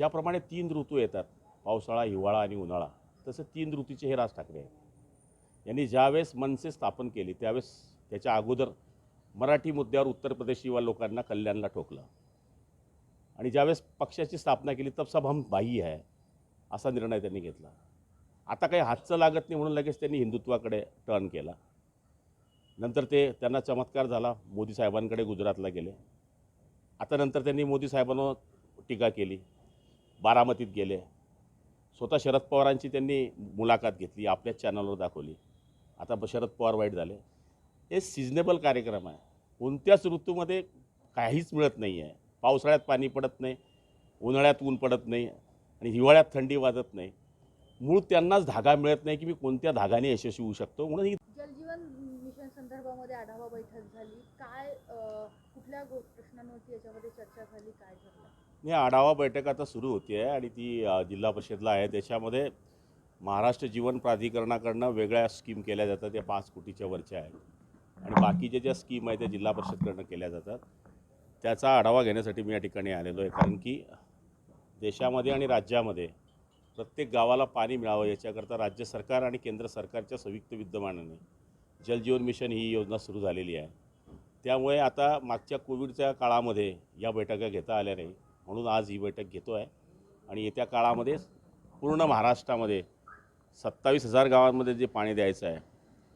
ज्याप्रमाणे तीन ऋतू येतात पावसाळा हिवाळा आणि उन्हाळा तसं तीन ऋतूचे हे राज ठाकरे आहेत. यांनी ज्यावेळेस मनसे स्थापन केली त्यावेळेस त्याच्या अगोदर मराठी मुद्द्यावर उत्तर प्रदेश युवा लोकांना कल्याणला ठोकलं. आणि ज्यावेळेस पक्षाची स्थापना केली तब सब हम भाई आहे असा निर्णय त्यांनी घेतला. आता काही हातचं लागत नाही म्हणून लगेच त्यांनी हिंदुत्वाकडे टर्न केला. नंतर ते त्यांना चमत्कार झाला मोदी साहेबांकडे गुजरातला गेले. आता नंतर त्यांनी मोदी साहेबांवर टीका केली. बारामतीत गेले. स्वतः शरद पवारांची त्यांनी मुलाखत घेतली आपल्याच चॅनलवर दाखवली. आता ब- शरद पवार वाईट झाले. हे सिजनेबल कार्यक्रम आहे. कोणत्याच ऋतूमध्ये काहीच मिळत नाही आहे पावसाळ्यात पाणी पडत नाही उन्हाळ्यात ऊन पडत नाही आणि हिवाळ्यात थंडी वाजत नाही. मूळ त्यांनाच धागा मिळत नाही की मी कोणत्या धागाने यशस्वी होऊ शकतो? म्हणून ही जलजीवन मिशन संदर्भामध्ये आढावा बैठक झाली. काय कुठल्या प्रश्नांवरती याच्यामध्ये चर्चा झाली काय झालं? नाही आढावा बैठक आता सुरू होती आहे आणि ती जिल्हा परिषदला आहे. त्याच्यामध्ये महाराष्ट्र जीवन प्राधिकरणाकडनं वेगळ्या स्कीम केल्या जातात. त्या पाच कोटीच्या वरच्या आहेत. आणि बाकीच्या ज्या स्कीम आहेत त्या जिल्हा परिषदकडनं केल्या जातात. त्याचा आढावा घेण्यासाठी मी या ठिकाणी आलेलो आहे. कारण की देशामध्ये आणि राज्यामध्ये प्रत्येक गावाला पाणी मिळावं याच्याकरता राज्य सरकार आणि केंद्र सरकारच्या संयुक्त विद्यमानाने जलजीवन मिशन ही योजना सुरू झालेली आहे. त्यामुळे आता मागच्या कोविडच्या काळामध्ये या बैठका घेता आल्या नाही. म्हणून आज ही बैठक घेतो आहे आणि येत्या काळामध्ये पूर्ण महाराष्ट्रामध्ये सत्तावीस हजार गावांमध्ये जे पाणी द्यायचं आहे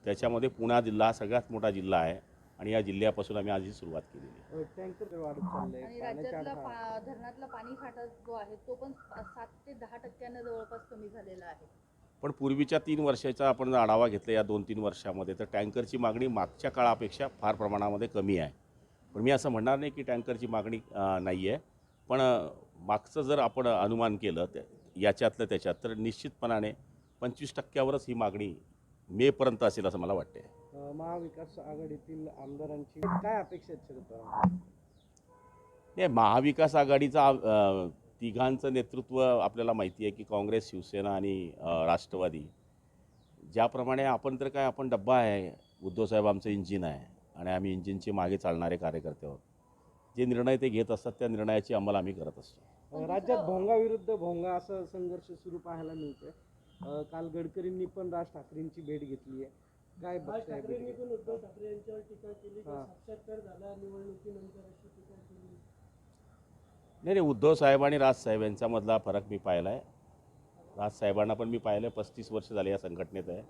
त्याच्यामध्ये पुणा जिल्हा हा सगळ्यात मोठा जिल्हा आहे. आणि या जिल्ह्यापासून आम्ही आज ही सुरुवात केलेली आहे. टँकर वाढत चाललंय आणि पाण्याच्या राज्यातला अडथळा. पा धरणातला पाणी साठा जो आहे तो पण सात ते दहा टक्क्यानं जवळपास कमी झालेला आहे. पण पूर्वीच्या तीन वर्षाचा आपण जर आढावा घेतला या दोन तीन वर्षामध्ये तर टँकरची मागणी मागच्या काळापेक्षा फार प्रमाणामध्ये कमी आहे. पण मी असं म्हणणार नाही की टँकरची मागणी नाही आहे पण मागचं जर आपण अनुमान केलं त्या याच्यातलं त्याच्यात तर निश्चितपणाने पंचवीस टक्क्यावरच ही मागणी मेपर्यंत असेल असं मला वाटते महाविकास आघाडीतील आमदारांची काय अपेक्षा आहेत नाही महाविकास आघाडीचा तिघांचं नेतृत्व आपल्याला माहिती आहे की काँग्रेस शिवसेना आणि राष्ट्रवादी. ज्याप्रमाणे आपण तर काय आपण डब्बा आहे. उद्धवसाहेब आमचं इंजिन आहे आणि आम्ही इंजिनचे मागे चालणारे कार्यकर्ते आहोत. जे निर्णय ते घेत असतात त्या निर्णयाची अंमल आम्ही करत असतो. राज्यात भोंगा विरुद्ध भोंगा असं संघर्ष सुरू पाहायला मिळतोय. काल गडकरींनी पण राज ठाकरेंची भेट घेतली आहे. काय राज ठाकरेंनी? पण उद्धव ठाकरे यांच्यावर टीका केली. साक्षात्कार झाला निवडणुकीनंतर अशी टीका केली. नाही नाही उद्धव साहेब आणि राजसाहेब यांच्यामधला फरक मी पाहिला आहे राजसाहेबांना पण मी पाहिलं आहे पस्तीस वर्ष झाले या संघटनेत आहे.